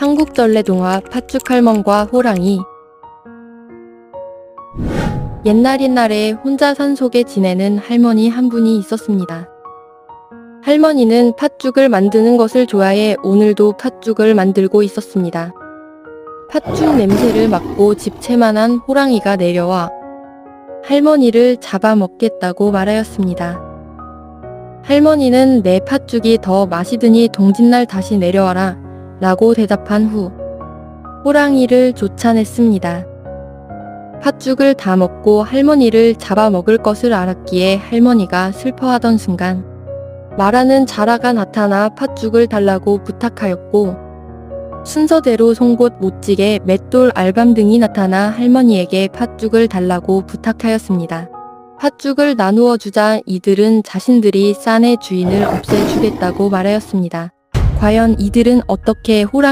한국전래 동화 팥죽할멈과 호랑이 옛날 옛날에 혼자 산속에 지내는 할머니 한 분이 있었습니다. 할머니는 팥죽을 만드는 것을 좋아해 오늘도 팥죽을 만들고 있었습니다. 팥죽 냄새를 맡고 집채만한 호랑이가 내려와 할머니를 잡아먹겠다고 말하였습니다. 할머니는 내 팥죽이 더 마시더니 동짓날 다시 내려와라 라고 대답한 후 호랑이를 쫓아냈습니다. 팥죽을 다 먹고 할머니를 잡아먹을 것을 알았기에 할머니가 슬퍼하던 순간 말하는 자라가 나타나 팥죽을 달라고 부탁하였고 순서대로 송곳 못지게 맷돌 알밤 등이 나타나 할머니에게 팥죽을 달라고 부탁하였습니다. 팥죽을 나누어 주자 이들은 자신들이 싼의 주인을 없애주겠다고 말하였습니다. 과연 이들은 어떻게 호랑이